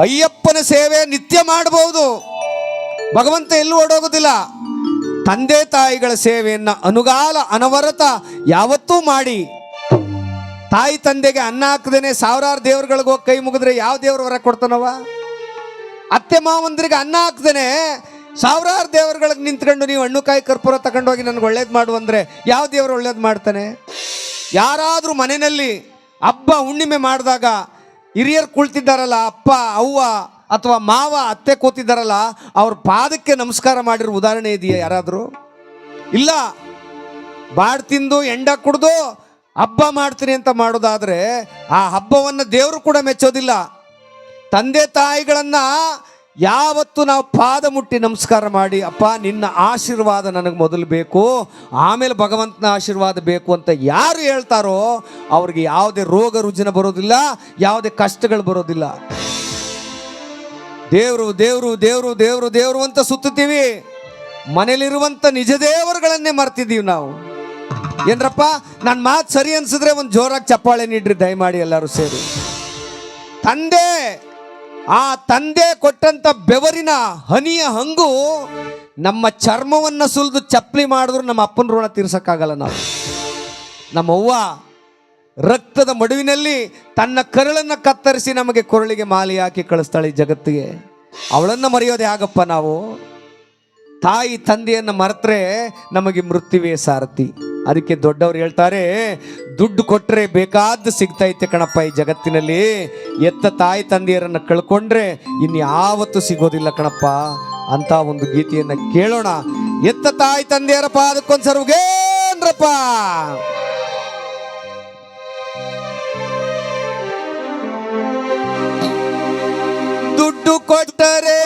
ಅಯ್ಯಪ್ಪನ ಸೇವೆ ನಿತ್ಯ ಮಾಡಬಹುದು. ಭಗವಂತ ಎಲ್ಲೂ ಓಡೋಗೋದಿಲ್ಲ. ತಂದೆ ತಾಯಿಗಳ ಸೇವೆಯನ್ನು ಅನುಗಾಲ ಅನವರತ ಯಾವತ್ತೂ ಮಾಡಿ. ತಾಯಿ ತಂದೆಗೆ ಅನ್ನ ಹಾಕದೇನೆ ಸಾವಿರಾರು ದೇವ್ರುಗಳಿಗೆ ಹೋಗಿ ಕೈ ಮುಗಿದ್ರೆ ಯಾವ ದೇವರು ಹೊರ ಕೊಡ್ತಾನವ? ಅತ್ತೆ ಮಾವಂದ್ರಿಗೆ ಅನ್ನ ಹಾಕ್ದೇನೆ ಸಾವಿರಾರು ದೇವರುಗಳಿಗೆ ನಿಂತ್ಕೊಂಡು ನೀವು ಹಣ್ಣು ಕಾಯಿ ಕರ್ಪೂರ ತಗೊಂಡೋಗಿ ನನಗೆ ಒಳ್ಳೇದು ಮಾಡು ಅಂದರೆ ಯಾವ ದೇವರು ಒಳ್ಳೇದು ಮಾಡ್ತಾನೆ? ಯಾರಾದರೂ ಮನೆಯಲ್ಲಿ ಹಬ್ಬ ಹುಣ್ಣಿಮೆ ಮಾಡಿದಾಗ ಹಿರಿಯರು ಕುಳ್ತಿದ್ದಾರಲ್ಲ, ಅಪ್ಪ, ಅವ್ವ ಅಥವಾ ಮಾವ, ಅತ್ತೆ ಕೂತಿದ್ದಾರಲ್ಲ, ಅವ್ರ ಪಾದಕ್ಕೆ ನಮಸ್ಕಾರ ಮಾಡಿರೋ ಉದಾಹರಣೆ ಇದೆಯಾ ಯಾರಾದರೂ? ಇಲ್ಲ. ಬಾಡ್ ತಿಂದು ಎಂಡ ಕುಡ್ದು ಹಬ್ಬ ಮಾಡ್ತೀನಿ ಅಂತ ಮಾಡೋದಾದರೆ ಆ ಹಬ್ಬವನ್ನು ದೇವರು ಕೂಡ ಮೆಚ್ಚೋದಿಲ್ಲ. ತಂದೆ ತಾಯಿಗಳನ್ನ ಯಾವತ್ತು ನಾವು ಪಾದ ಮುಟ್ಟಿ ನಮಸ್ಕಾರ ಮಾಡಿ, ಅಪ್ಪ, ನಿನ್ನ ಆಶೀರ್ವಾದ ನನಗೆ ಮೊದಲು ಬೇಕು, ಆಮೇಲೆ ಭಗವಂತನ ಆಶೀರ್ವಾದ ಬೇಕು ಅಂತ ಯಾರು ಹೇಳ್ತಾರೋ ಅವ್ರಿಗೆ ಯಾವುದೇ ರೋಗ ರುಜಿನ ಬರೋದಿಲ್ಲ, ಯಾವುದೇ ಕಷ್ಟಗಳು ಬರೋದಿಲ್ಲ. ದೇವರು ದೇವರು ದೇವರು ದೇವರು ದೇವರು ಅಂತ ಸುತ್ತುತ್ತೀವಿ. ಮನೇಲಿರುವಂಥ ನಿಜ ದೇವರುಗಳನ್ನೇ ಮರ್ತಿದ್ದೀವಿ ನಾವು. ಏನ್ರಪ್ಪ ನನ್ನ ಮಾತು ಸರಿ ಅನ್ಸಿದ್ರೆ ಒಂದು ಜೋರಾಗಿ ಚಪ್ಪಾಳೆ ನೀಡ್ರಿ, ದಯಮಾಡಿ ಎಲ್ಲರೂ ಸೇರಿ. ತಂದೆ ಆ ತಂದೆ ಕೊಟ್ಟಂತ ಬೆವರಿನ ಹನಿಯ ಹಂಗು ನಮ್ಮ ಚರ್ಮವನ್ನ ಸುಲಿದು ಚಪ್ಪಲಿ ಮಾಡಿದ್ರು ನಮ್ಮ ಅಪ್ಪನ ಋಣ ತೀರ್ಸಕ್ಕಾಗಲ್ಲ ನಾವು. ನಮ್ಮವ್ವ ರಕ್ತದ ಮಡುವಿನಲ್ಲಿ ತನ್ನ ಕರಳನ್ನ ಕತ್ತರಿಸಿ ನಮಗೆ ಕೊರಳಿಗೆ ಮಾಲಿ ಹಾಕಿ ಕಳಿಸ್ತಾಳೆ ಜಗತ್ತಿಗೆ. ಅವಳನ್ನ ಮರೆಯೋದೇ ಆಗಪ್ಪ ನಾವು. ತಾಯಿ ತಂದೆಯನ್ನು ಮರೆತ್ರೆ ನಮಗೆ ಮೃತ್ಯುವೇ ಸಾರಥಿ. ಅದಕ್ಕೆ ದೊಡ್ಡವರು ಹೇಳ್ತಾರೆ, ದುಡ್ಡು ಕೊಟ್ಟರೆ ಬೇಕಾದ್ದು ಸಿಗ್ತೈತೆ ಕಣಪ್ಪ ಈ ಜಗತ್ತಿನಲ್ಲಿ. ಎತ್ತ ತಾಯಿ ತಂದೆಯರನ್ನು ಕಳ್ಕೊಂಡ್ರೆ ಇನ್ಯಾವತ್ತೂ ಸಿಗೋದಿಲ್ಲ ಕಣಪ್ಪ. ಅಂತ ಒಂದು ಗೀತೆಯನ್ನು ಕೇಳೋಣ. ಎತ್ತ ತಾಯಿ ತಂದೆಯರಪ್ಪ ಅದಕ್ಕೊಂದು ಸರ್ವಗೇಂದ್ರಪ್ಪ ದುಡ್ಡು ಕೊಟ್ಟರೆ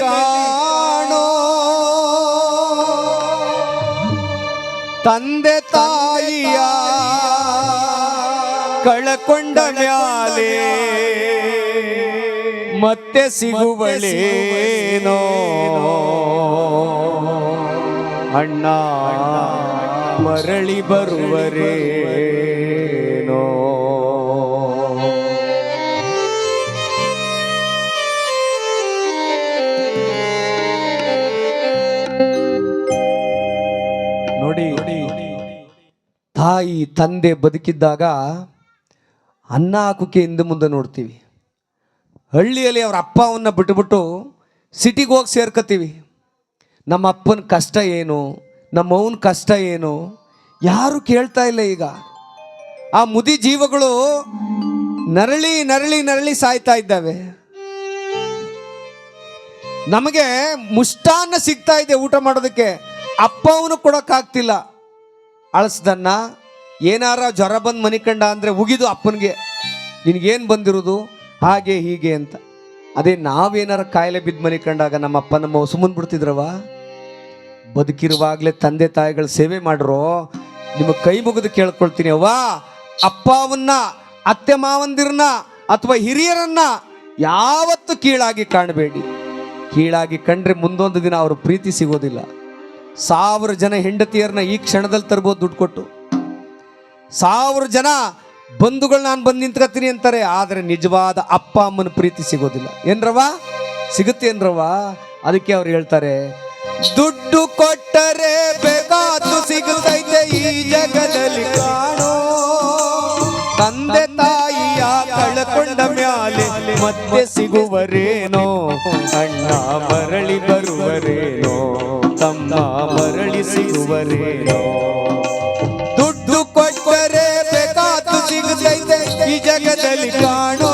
ಕಾಣೋ. ತಂದೆ ತಾಯಿಯ ಕಳಕೊಂಡ ಮ್ಯಾಲೆ ಮತ್ತೆ ಸಿಗುವಳೇನೋ. ಅಣ್ಣ ಮರಳಿ ಬರುವರೇನೋ. ತಾಯಿ ತಂದೆ ಬದುಕಿದ್ದಾಗ ಅನ್ನ ಹಾಕೋಕೆ ಹಿಂದೆ ಮುಂದೆ ನೋಡ್ತೀವಿ. ಹಳ್ಳಿಯಲ್ಲಿ ಅವ್ರ ಅಪ್ಪವನ್ನು ಬಿಟ್ಟುಬಿಟ್ಟು ಸಿಟಿಗೆ ಹೋಗಿ ಸೇರ್ಕೋತೀವಿ ನಮ್ಮ ಅಪ್ಪನ ಕಷ್ಟ ಏನು, ನಮ್ಮ ಅವನ ಕಷ್ಟ ಏನು, ಯಾರು ಕೇಳ್ತಾ ಇಲ್ಲ ಈಗ. ಆ ಮುದಿ ಜೀವಗಳು ನರಳಿ ನರಳಿ ನರಳಿ ಸಾಯ್ತಾ ಇದ್ದಾವೆ. ನಮಗೆ ಮುಷ್ಟಾನ್ನ ಸಿಗ್ತಾ ಇದೆ ಊಟ ಮಾಡೋದಕ್ಕೆ. ಅಪ್ಪವನು ಕೊಡೋಕ್ಕಾಗ್ತಿಲ್ಲ. ಅಳಸ್ದನ್ನ ಏನಾರ ಜ್ವರ ಬಂದು ಮನಿಕಂಡ ಅಂದರೆ ಉಗಿದು ಅಪ್ಪನಿಗೆ, ನಿನಗೇನು ಬಂದಿರೋದು? ಹಾಗೆ ಹೀಗೆ ಅಂತ. ಅದೇ ನಾವೇನಾರ ಕಾಯಿಲೆ ಬಿದ್ದು ಮನಿಕಂಡಾಗ ನಮ್ಮ ಅಪ್ಪ ನಮ್ಮ ಸುಮ್ಮನ್ ಬಿಡ್ತಿದ್ರವ ಬದುಕಿರುವಾಗಲೇ ತಂದೆ ತಾಯಿಗಳ ಸೇವೆ ಮಾಡ್ರೋ, ನಿಮ್ಮ ಕೈ ಮುಗಿದು ಕೇಳ್ಕೊಳ್ತೀನಿ ಅವ್ವ. ಅಪ್ಪವನ್ನ, ಅತ್ತೆ ಮಾವಂದಿರನ್ನ ಅಥವಾ ಹಿರಿಯರನ್ನ ಯಾವತ್ತು ಕೀಳಾಗಿ ಕಾಣಬೇಡಿ. ಕೀಳಾಗಿ ಕಂಡ್ರೆ ಮುಂದೊಂದು ದಿನ ಅವರು ಪ್ರೀತಿ ಸಿಗೋದಿಲ್ಲ. ಸಾವಿರ ಜನ ಹೆಂಡತಿಯರನ್ನ ಈ ಕ್ಷಣದಲ್ಲಿ ತರ್ಬೋದು ದುಡ್ಡು ಕೊಟ್ಟು. ಸಾವಿರ ಜನ ಬಂಧುಗಳು ನಾನು ಬಂದು ನಿಂತ್ಕೊತೀನಿ ಅಂತಾರೆ, ಆದರೆ ನಿಜವಾದ ಅಪ್ಪ ಅಮ್ಮನ ಪ್ರೀತಿ ಸಿಗೋದಿಲ್ಲ. ಏನ್ರವ ಸಿಗುತ್ತೆ ಏನ್ರವ ಅದಕ್ಕೆ ಅವ್ರು ಹೇಳ್ತಾರೆ, ದುಡ್ಡು ಕೊಟ್ಟರೆ ಬೇಕಾದ್ದು ಸಿಗುತ್ತೈತೆ ಈ ಜಗದಲ್ಲಿ ಕಾಣೋ. ತಂದೆ ತಾಯಿಯ ಕಳ್ಕೊಂಡ ಮ್ಯಾಲೆ ಮತ್ತೆ ಸಿಗುವರೇನೋ, ಅಣ್ಣ ಮರಳಿ ಬರುವರೇನೋ. ತಮ್ಮ ಮರಳಿ ಸಿಗುವರೇನೋ ದುಡ್ಡು ಕೊಟ್ಟರೆ ಬೇಕಾದ್ದು ಸಿಗುತ್ತೈತೆ. ಈ ಜಗದಲ್ಲಿ ಕಾಣೋ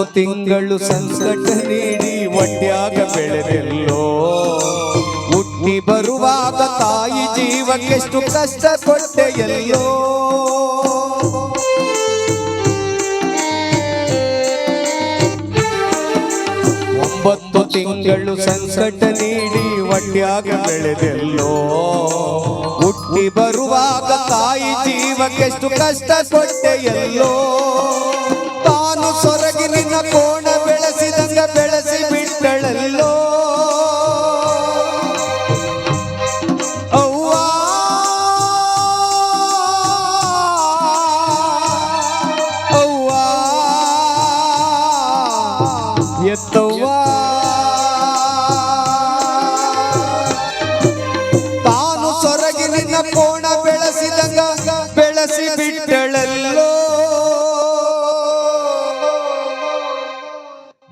ಒಂಬತ್ತು ತಿಂಗಳು ಸಂಕಟ ನೀಡಿ ಒಡ್ಯಾಗ ಬೆಳೆದೆಲ್ಲೋ. ಹುಟ್ಟಿ ಬರುವಾಗ ತಾಯಿ ಜೀವಕ್ಕೆಷ್ಟು ಕಷ್ಟ ಕೊಟ್ಟೆ ಎಲ್ಲೋ. ಒಂಬತ್ತು ತಿಂಗಳು ಸಂಕಟ ನೀಡಿ ಒಡ್ಯಾಗ ಬೆಳೆದೆಲ್ಲೋ. ಹುಟ್ಟಿ ಬರುವಾಗ ತಾಯಿ ಜೀವಕ್ಕೆಷ್ಟು ಕಷ್ಟ ಕೊಟ್ಟೆ ಎಲ್ಲೋ ತಾನು ಸೊರಗಿನ ಕೋಣ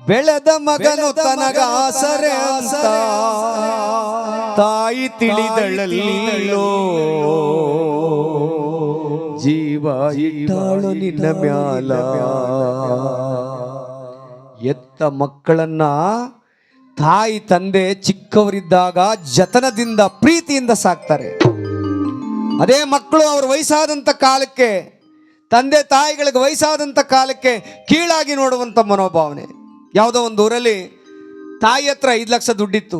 ಬೆಳೆದ ಮಗನು ತನಗ ಆಸರೆ ಅಂತ. ತಾಯಿ ತಿಳಿದಳಲ್ಲೋ. ಜೀವ ಇಟ್ಟಾಳು ನಿನ್ನ ಮ್ಯಾಲ. ಎತ್ತ ಮಕ್ಕಳನ್ನ ತಾಯಿ ತಂದೆ ಚಿಕ್ಕವರಿದ್ದಾಗ ಜತನದಿಂದ ಪ್ರೀತಿಯಿಂದ ಸಾಕ್ತಾರೆ. ಅದೇ ಮಕ್ಕಳು ಅವ್ರ ವಯಸ್ಸಾದಂಥ ಕಾಲಕ್ಕೆ ತಂದೆ ತಾಯಿಗಳಿಗೆ ವಯಸ್ಸಾದಂಥ ಕಾಲಕ್ಕೆ ಕೀಳಾಗಿ ನೋಡುವಂಥ ಮನೋಭಾವನೆ. ಯಾವುದೋ ಒಂದು ಊರಲ್ಲಿ ತಾಯಿ ಹತ್ರ ಐದು ಲಕ್ಷ ದುಡ್ಡಿತ್ತು.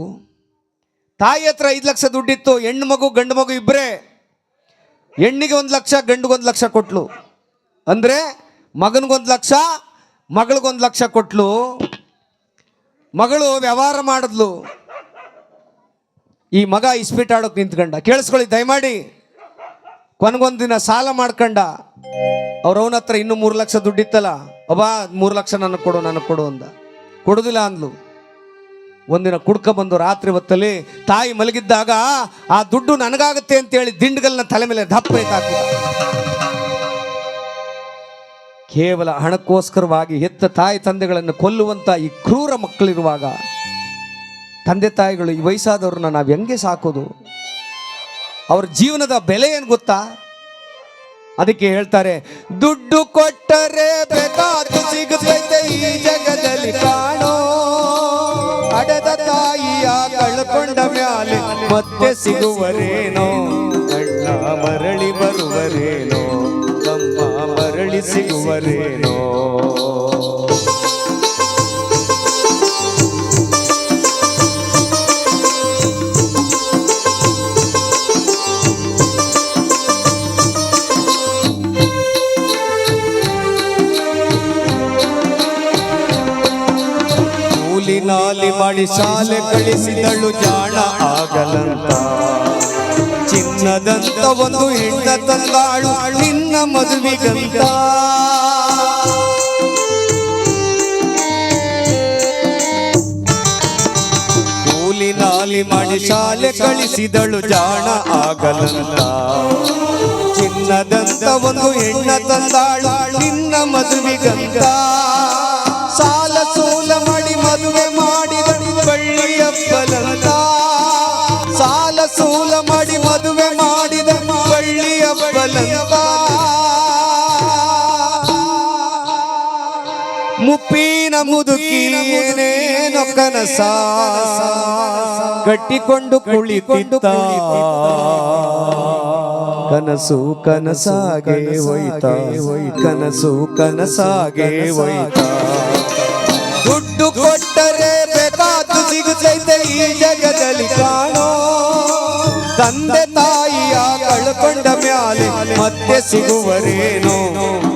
ತಾಯಿ ಹತ್ರ ಐದು ಲಕ್ಷ ದುಡ್ಡಿತ್ತು, ಹೆಣ್ಣು ಮಗು, ಗಂಡು ಮಗು ಇಬ್ಬರೇ ಹೆಣ್ಣಿಗೆ ಒಂದು ಲಕ್ಷ ಗಂಡಿಗೊಂದು ಲಕ್ಷ ಕೊಟ್ಲು. ಅಂದರೆ ಮಗನಿಗೊಂದು ಲಕ್ಷ ಮಗಳಿಗೊಂದು ಲಕ್ಷ ಕೊಟ್ಲು. ಮಗಳು ವ್ಯವಹಾರ ಮಾಡಿದ್ಲು. ಈ ಮಗ ಇಸ್ಪೀಟ್ ಆಡೋಕೆ ನಿಂತ್ಕಂಡ. ಕೇಳಿಸ್ಕೊಳ್ಳಿ, ದಯಮಾಡಿ. ಕೊನೆಗೊಂದು ದಿನ ಸಾಲ ಮಾಡ್ಕಂಡ. ಅವ್ರವನ ಹತ್ರ ಇನ್ನೂ ಮೂರು ಲಕ್ಷ ದುಡ್ಡಿತ್ತಲ್ಲ ಒಬ್ಬ ಮೂರು ಲಕ್ಷ ನನಗೆ ಕೊಡು ನನಗೆ ಕೊಡು ಅಂದ. ಕೊಡುದಿಲ್ಲ ಅಂದ್ಲು. ಒಂದಿನ ಕುಡ್ಕ ಬಂದು ರಾತ್ರಿ ಹೊತ್ತಲ್ಲಿ ತಾಯಿ ಮಲಗಿದ್ದಾಗ, ಆ ದುಡ್ಡು ನನಗಾಗುತ್ತೆ ಅಂತ ಹೇಳಿ ದಿಂಡ್ಗಲ್ನ ತಲೆ ಮೇಲೆ ದಪ್ಪ ಕೇವಲ ಹಣಕ್ಕೋಸ್ಕರವಾಗಿ ಹೆತ್ತ ತಾಯಿ ತಂದೆಗಳನ್ನು ಕೊಲ್ಲುವಂತ ಈ ಕ್ರೂರ ಮಕ್ಕಳಿರುವಾಗ, ತಂದೆ ತಾಯಿಗಳು ಈ ವಯಸ್ಸಾದವ್ರನ್ನ ನಾವು ಹೆಂಗೆ ಸಾಕೋದು? ಅವ್ರ ಜೀವನದ ಬೆಲೆ ಏನು ಗೊತ್ತಾ? ಅದಕ್ಕೆ ಹೇಳ್ತಾರೆ, ದುಡ್ಡು ಕೊಟ್ಟರೆ ಸಿಗುತ್ತೈತೆ ಮತ್ತೆ ಸಿಗುವರೇನೋ ಅಣ್ಣ ಮರಳಿ ಬರುವರೇನೋ ತಮ್ಮ ಮರಳಿ ಸಿಗುವರೇನೋ. ಕೂಲಿ ನಾಲಿ ಮಾಡಿ ಶಾಲೆ ಕಳಿಸಿದಳು ಜಾಣ ಆಗಲಂತ. ಚಿನ್ನದಂತ ಒಂದು ಹೆಣ್ಣ ತಂದಾಳು, ನಿನ್ನ ಮದುವೆಗಂತ. ಕೂಲಿ ನಾಲಿ ಮಾಡಿ ಶಾಲೆ ಕಳಿಸಿದಳು ಜಾಣ ಆಗಲಂತ. ಚಿನ್ನದಂತ ಒಂದು ಹೆಣ್ಣ ತಂದಾಳು, ನಿನ್ನ ಮದುವೆಗಂತ. ಸಾಲ ಸೂಲ ಮಾಡಿ ಮದುವೆ ಮಾಡಿದ ಬಳ್ಳಿಯಪ್ಪಲಂತ. ಸಾಲ ಸೂಲ ಮಾಡಿ ಮದುವೆ ಮಾಡಿದ ಬಳ್ಳಿಯಪ್ಪಲಂತ. ಮುಪ್ಪಿನ ಮುದುಕಿನ ಏನೇನೋ ಕನಸ ಕಟ್ಟಿಕೊಂಡು ಕುಳಿತಿದ್ದ ಕನಸು ಕನಸಾಗೆ ಹೋಯ್ತಾ. ಕನಸು ಕನಸಾಗೆ ಹೋಯ್ತಾ. ಬೇಕಾದ್ದು ಈ ಜಗದಲ್ಲಿ ಕಾಣೋ. ತಂದೆ ತಾಯಿಯ ಕಳ್ಕೊಂಡ ಮ್ಯಾಲೆ ಮತ್ತೆ ಸಿಗುವರೇನೋ?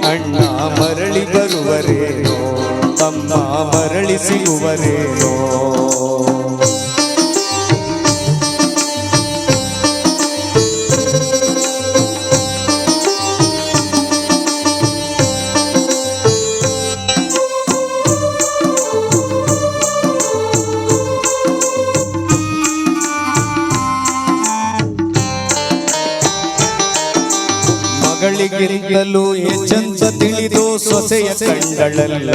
ಅಣ್ಣ ಮರಳಿ ಬರುವರೇನೋ? ತಮ್ಮ ಮರಳಿ ಸಿಗುವರೇನೋ? ಮಗಳಿಗಿಂತಲೂ ಹೆಚ್ಚಂತ ತಿಳಿದು ಸೊಸೆಯ ಕಂಡಳಲ್ಲ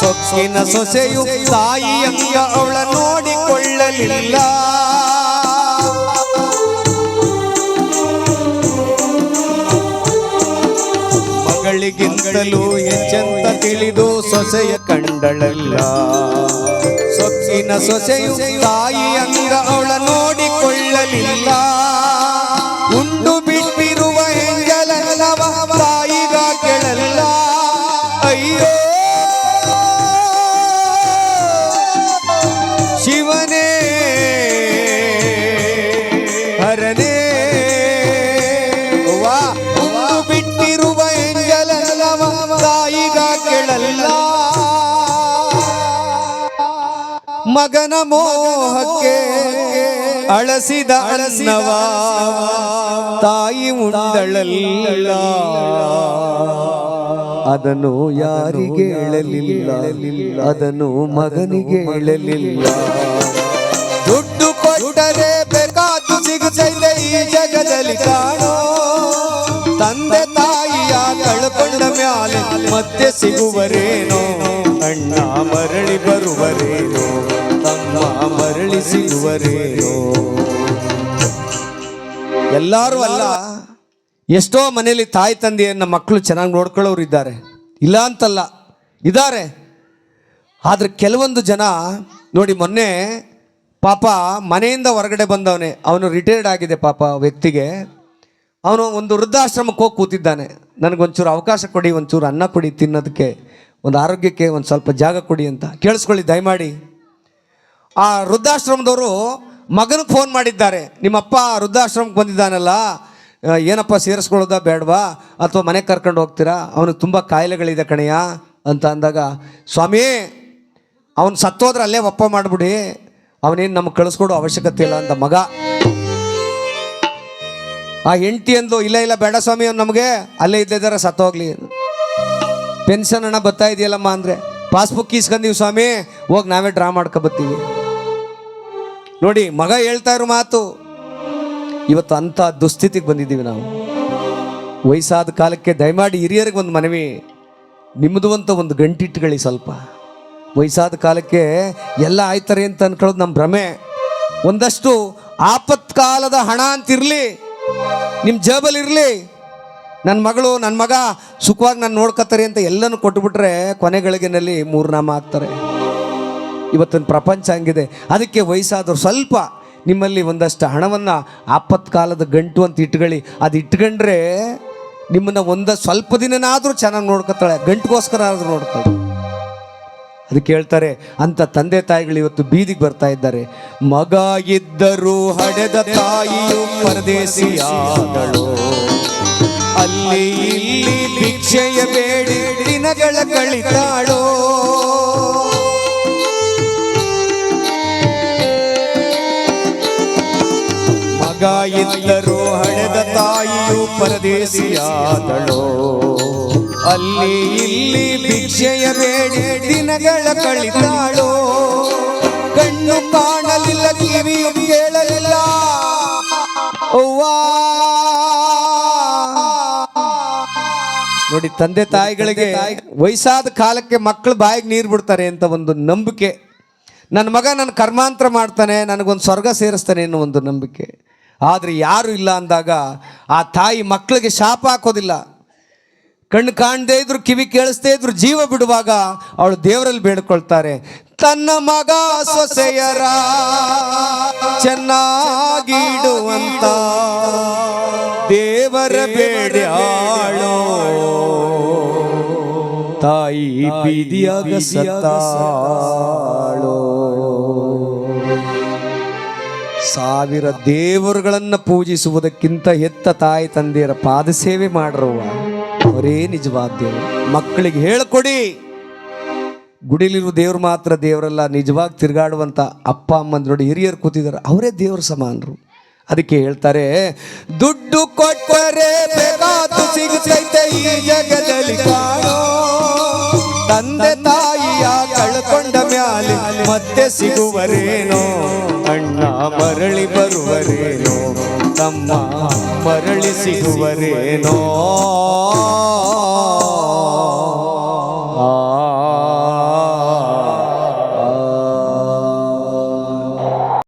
ಸೊಕ್ಕಿನ ಸೊಸೆಯು ತಾಯಿಯಂಗ ಅವಳ ನೋಡಿಕೊಳ್ಳಲಿಲ್ಲ. ಮಗಳಿಗಿಂತಲೂ ಹೆಚ್ಚಂತ ತಿಳಿದು ಸೊಸೆಯ ಕಂಡಳಲ್ಲ ಸೊಕ್ಕಿನ ಸೊಸೆಯು ತಾಯಿಯಂಗ ಅವಳ ನೋಡಿಕೊಳ್ಳಲಿಲ್ಲ. ಮಗನ ಮೋಹಕ್ಕೆ ಅಳಸಿದ ಅಳಸಿನವ ತಾಯಿ ಉಂಡಳಲಿಲ್ಲ ಅದನ್ನು ಯಾರಿಗೆ ಹೇಳಲಿಲ್ಲ? ಅದನ್ನು ಮಗನಿಗೆ ಹೇಳಲಿಲ್ಲ. ದುಡ್ಡು ಕೊಟ್ಟರೆ ಬೇಕಾದ್ದು ಸಿಗುತ್ತೈತೆ ಈ ಜಗದಲ್ಲಿ ಕಾಣೋ. ತಂದೆ ತಾಯಿಯ ಕಳ್ಕೊಂಡ ಮ್ಯಾಲೆ ಮತ್ತೆ ಸಿಗುವರೇನೋ? ಅಣ್ಣ ಮರಳಿ ಬರುವರೇನೋ? ಮರಳಿ ಎಲ್ಲರೂ ಅಲ್ಲ, ಎಷ್ಟೋ ಮನೆಯಲ್ಲಿ ತಾಯಿ ತಂದೆಯನ್ನ ಮಕ್ಕಳು ಚೆನ್ನಾಗಿ ನೋಡ್ಕೊಳ್ಳೋರು ಇದ್ದಾರೆ. ಇಲ್ಲ ಅಂತಲ್ಲ, ಇದ್ದಾರೆ. ಆದ್ರೆ ಕೆಲವೊಂದು ಜನ, ನೋಡಿ ಮೊನ್ನೆ ಪಾಪ ಮನೆಯಿಂದ ಹೊರಗಡೆ ಬಂದವನೇ, ಅವನು ರಿಟೈರ್ಡ್ ಆಗಿದೆ ಪಾಪ ವ್ಯಕ್ತಿಗೆ. ಅವನು ಒಂದು ವೃದ್ಧಾಶ್ರಮಕ್ಕೆ ಹೋಗಿ ಕೂತಿದ್ದಾನೆ. ನನಗೊಂಚೂರು ಅವಕಾಶ ಕೊಡಿ, ಒಂಚೂರು ಅನ್ನ ಕೊಡಿ ತಿನ್ನೋದಕ್ಕೆ, ಒಂದು ಆರೋಗ್ಯಕ್ಕೆ ಒಂದು ಸ್ವಲ್ಪ ಜಾಗ ಕೊಡಿ ಅಂತ. ಕೇಳಿಸ್ಕೊಳ್ಳಿ, ದಯಮಾಡಿ. ಆ ವೃದ್ಧಾಶ್ರಮದವರು ಮಗನಿಗೆ ಫೋನ್ ಮಾಡಿದ್ದಾರೆ. ನಿಮ್ಮಪ್ಪ ವೃದ್ಧಾಶ್ರಮಕ್ಕೆ ಬಂದಿದ್ದಾನಲ್ಲ ಏನಪ್ಪ ಸೇರಿಸ್ಕೊಳ್ಳೋದಾ ಬೇಡವಾ? ಅಥವಾ ಮನೆಗೆ ಕರ್ಕೊಂಡು ಹೋಗ್ತೀರಾ? ಅವನಿಗೆ ತುಂಬ ಕಾಯಿಲೆಗಳಿದೆ ಕಣಯ್ಯ ಅಂತ ಅಂದಾಗ, ಸ್ವಾಮಿ, ಅವನು ಸತ್ತೋದ್ರೆ ಅಲ್ಲೇ ಒಪ್ಪ ಮಾಡಿಬಿಡಿ. ಅವನೇನು ನಮ್ಗೆ ಕಳಿಸ್ಕೊಡೋ ಅವಶ್ಯಕತೆ ಇಲ್ಲ ಅಂತ ಮಗ. ಆ ಹೆಂಡತಿ ಅಂದು ಇಲ್ಲ ಇಲ್ಲ, ಬೇಡ ಸ್ವಾಮಿ ಅವ್ನು ನಮಗೆ, ಅಲ್ಲೇ ಇದ್ದಿದ್ದಾರೆ ಸತ್ತೋಗ್ಲಿ. ಪೆನ್ಷನ್ ಹಣ ಬರ್ತಾ ಇದೆಯಲ್ಲಮ್ಮ ಅಂದರೆ, ಪಾಸ್ಬುಕ್ ಇಸ್ಕೊಂಡೀವಿ ಸ್ವಾಮಿ, ಹೋಗಿ ನಾವೇ ಡ್ರಾ ಮಾಡ್ಕೊಬತ್ತೀವಿ ನೋಡಿ, ಮಗ ಹೇಳ್ತಾ ಇರೋ ಮಾತು. ಇವತ್ತು ಅಂಥ ದುಸ್ಥಿತಿಗೆ ಬಂದಿದ್ದೀವಿ ನಾವು. ವಯಸ್ಸಾದ ಕಾಲಕ್ಕೆ ದಯಮಾಡಿ ಹಿರಿಯರಿಗೆ ಒಂದು ಮನವಿ. ನಿಮ್ಮದು ಅಂತ ಒಂದು ಗಂಟಿಟ್ಕೊಳ್ಳಿ ಸ್ವಲ್ಪ. ವಯಸ್ಸಾದ ಕಾಲಕ್ಕೆ ಎಲ್ಲ ಆಯ್ತಾರೆ ಅಂತ ಅನ್ಕೊಳ್ಳೋದು ನಮ್ಮ ಭ್ರಮೆ. ಒಂದಷ್ಟು ಆಪತ್ಕಾಲದ ಹಣ ಅಂತಿರಲಿ. ನಿಮ್ಮ ಜೇಬಲ್ಲಿರಲಿ ನನ್ನ ಮಗಳು ನನ್ನ ಮಗ ಸುಖವಾಗಿ ನಾನು ನೋಡ್ಕೊತಾರೆ ಅಂತ ಎಲ್ಲನೂ ಕೊಟ್ಬಿಟ್ರೆ ಕೊನೆಗಳಿಗೆನಲ್ಲಿ ಮೂರ್ನಾಮ ಆಗ್ತಾರೆ. ಇವತ್ತಿನ ಪ್ರಪಂಚ ಹಂಗಿದೆ. ಅದಕ್ಕೆ ವಯಸ್ಸಾದವ್ರು ಸ್ವಲ್ಪ ನಿಮ್ಮಲ್ಲಿ ಒಂದಷ್ಟು ಹಣವನ್ನು ಆಪತ್ಕಾಲದ ಗಂಟು ಅಂತ ಇಟ್ಕೊಳ್ಳಿ. ಅದು ಇಟ್ಕೊಂಡ್ರೆ ನಿಮ್ಮನ್ನ ಒಂದು ಸ್ವಲ್ಪ ದಿನನಾದರೂ ಚೆನ್ನಾಗಿ ನೋಡ್ಕೊತಾಳೆ. ಗಂಟಿಗೋಸ್ಕರ ಆದರೂ ನೋಡ್ತಾಳೆ ಅದಕ್ಕೆ ಹೇಳ್ತಾರೆ, ಅಂತ ತಂದೆ ತಾಯಿಗಳು ಇವತ್ತು ಬೀದಿಗೆ ಬರ್ತಾ ಇದ್ದಾರೆ. ಮಗ ಇದ್ದರೂ ಹಡೆದ ತಾಯಿಯು ಪರದೇಶಿಯಾದಳು ಅಲ್ಲಿ ಇಲ್ಲಿ ಭಿಕ್ಷೆಯ ಬೇಡಿ ದಿನಗಳ ಕಳಿತಾಳೋ ಮಗ ಇದ್ದರೂ ಹಡೆದ ತಾಯಿಯು ಪರದೇಶಿಯಾದಳೋ ಅಲ್ಲಿ ಇಲ್ಲಿ ಭಿಕ್ಷೆಯ ಬೇಡಿ ದಿನಗಳ ಕಳಿತಾಳೋ. ಕಣ್ಣು ಕಾಣಲಿಲ್ಲ, ಕಿವಿಯು ಕೇಳಲಿಲ್ಲ. ನೋಡಿ, ತಂದೆ ತಾಯಿಗಳಿಗೆ ವಯಸ್ಸಾದ ಕಾಲಕ್ಕೆ ಮಕ್ಕಳು ಬಾಯಿಗೆ ನೀರು ಬಿಡ್ತಾರೆ ಅಂತ ಒಂದು ನಂಬಿಕೆ. ನನ್ನ ಮಗ ನನ್ನ ಕರ್ಮಾಂತರ ಮಾಡ್ತಾನೆ, ನನಗೊಂದು ಸ್ವರ್ಗ ಸೇರಿಸ್ತಾನೆ ಅನ್ನೋ ಒಂದು ನಂಬಿಕೆ. ಆದರೆ ಯಾರು ಇಲ್ಲ ಅಂದಾಗ ಆ ತಾಯಿ ಮಕ್ಕಳಿಗೆ ಶಾಪ ಹಾಕೋದಿಲ್ಲ. ಕಣ್ಣು ಕಾಣದೇ ಇದ್ರು ಕಿವಿ ಕೇಳಿಸ್ದೇ ಇದ್ರು ಜೀವ ಬಿಡುವಾಗ ಅವಳು ದೇವರಲ್ಲಿ ಬೇಡ್ಕೊಳ್ತಾರೆ. ತನ್ನ ಮಗ ಸೊಸೆಯರ ಚೆನ್ನಾಗಿಡುವಂತ ದೇವರ ಬೇಡ್ಯಾಳೋ ತಾಯಿ ಬೀದಿಯಾಗ ಸತ್ತಾಳೋ. ಸಾವಿರ ದೇವರುಗಳನ್ನು ಪೂಜಿಸುವುದಕ್ಕಿಂತ ಹೆತ್ತ ತಾಯಿ ತಂದೆಯರ ಪಾದ ಸೇವೆ ಮಾಡಿರುವ ಅವರೇ ನಿಜವಾದ ದೇವರು. ಮಕ್ಕಳಿಗೆ ಹೇಳಿಕೊಡಿ. ಗುಡಿಲಿರುವ ದೇವ್ರು ಮಾತ್ರ ದೇವರಲ್ಲ, ನಿಜವಾಗಿ ತಿರುಗಾಡುವಂಥ ಅಪ್ಪ ಅಮ್ಮಂದ್ ಹಿರಿಯರು ಕೂತಿದ್ದಾರೆ. ಅವರೇ ದೇವ್ರ ಸಮಾನರು. ಅದಕ್ಕೆ ಹೇಳ್ತಾರೆ, ದುಡ್ಡು ಕೊಟ್ಟರೆ ಸಿಗುತ್ತೈತೆ ಈ ಜಗದಲ್ಲಿ ತಂದೆ ತಾಯಿಯ ಕಳ್ಕೊಂಡ ಮ್ಯಾಲೆ ಮತ್ತೆ ಸಿಗುವರೇನೋ. ಅಣ್ಣ ಮರಳಿ ಬರುವರೇನೋ ತಮ್ಮ ಮರಳಿ ಸಿಗುವರೇನೋ.